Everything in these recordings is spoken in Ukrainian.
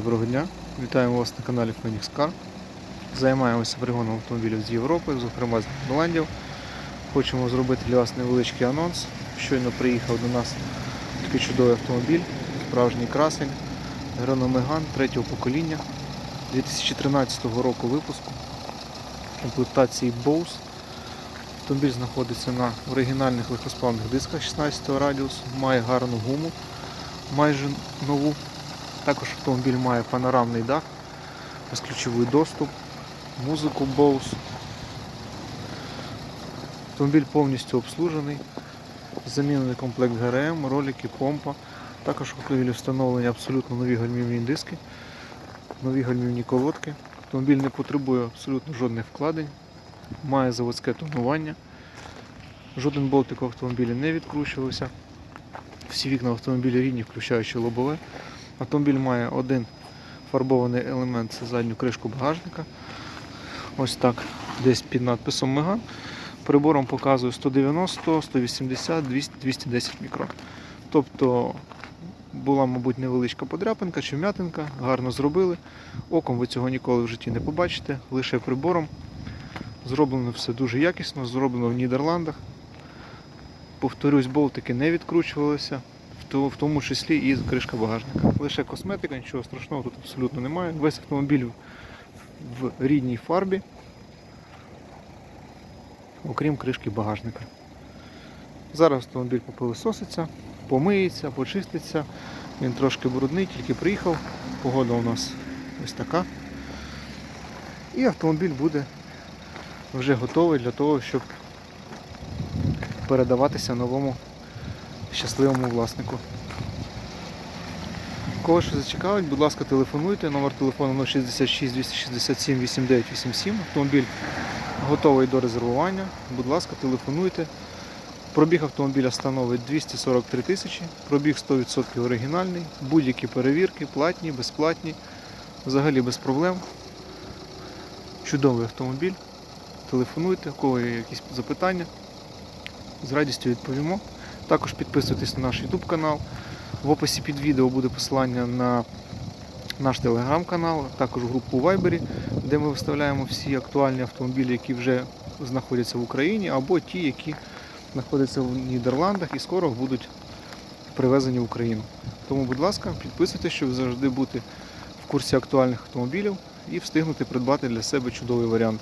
доброго дня. Вітаємо вас на каналі Phoenix Car. Займаємося пригоном автомобілів з Європи, зокрема з Нідерландів. Хочемо зробити для вас невеличкий анонс. Щойно приїхав до нас такий чудовий автомобіль, справжній красень, Renault Megane третього покоління 2013 року випуску комплектації Bose. Автомобіль знаходиться на оригінальних легкосплавних дисках 16 радіусу, має гарну гуму, майже нову. Також автомобіль має панорамний дах, безключовий доступ, музику Bose. Автомобіль повністю обслужений, замінений комплект ГРМ, ролики, помпа. Також в автомобілі встановлені абсолютно нові гальмівні диски, нові гальмівні колодки. Автомобіль не потребує абсолютно жодних вкладень, має заводське тонування. Жоден болтик в автомобілі не відкручувався. Всі вікна в автомобілі рідні, включаючи лобове. Автомобіль має один фарбований елемент це задню кришку багажника. Ось так, десь під надписом Меган. Прибором показує 190, 180, 200, 210 мікрон. Тобто була, мабуть, невеличка подряпинка чи вмятинка, гарно зробили. Оком ви цього ніколи в житті не побачите, лише прибором. Зроблено все дуже якісно, зроблено в Нідерландах. Повторюсь, болтики не відкручувалися, то- в тому числі і кришка багажника. Лише косметика, нічого страшного тут абсолютно немає. Весь автомобіль в- рідній фарбі, окрім кришки багажника. Зараз автомобіль попилисоситься, помиється, почиститься. Він трошки брудний, тільки приїхав. Погода у нас ось така. І автомобіль буде вже готовий для того, щоб передаватися новому щасливому власнику. Кого що зацікавить, будь ласка, телефонуйте. Номер телефону 066 267 8987. Автомобіль готовий до резервування. Будь ласка, телефонуйте. Пробіг автомобіля становить 243 тисячі, пробіг 100% оригінальний, будь-які перевірки, платні, безплатні, взагалі без проблем. Чудовий автомобіль. Телефонуйте, у кого є якісь запитання. З радістю відповімо. Також підписуйтесь на наш YouTube канал. В описі під відео буде посилання на наш телеграм-канал, також групу у Viber, де ми виставляємо всі актуальні автомобілі, які вже знаходяться в Україні, або ті, які знаходяться в Нідерландах і скоро будуть привезені в Україну. Тому, будь ласка, підписуйтесь, щоб завжди бути в курсі актуальних автомобілів і встигнути придбати для себе чудовий варіант.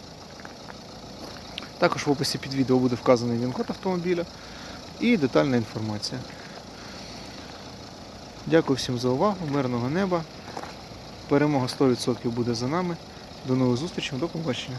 Також в описі під відео буде вказаний він-код автомобіля і детальна інформація. Дякую всім за увагу, мирного неба. Перемога 100% буде за нами. До нових зустрічей, до побачення.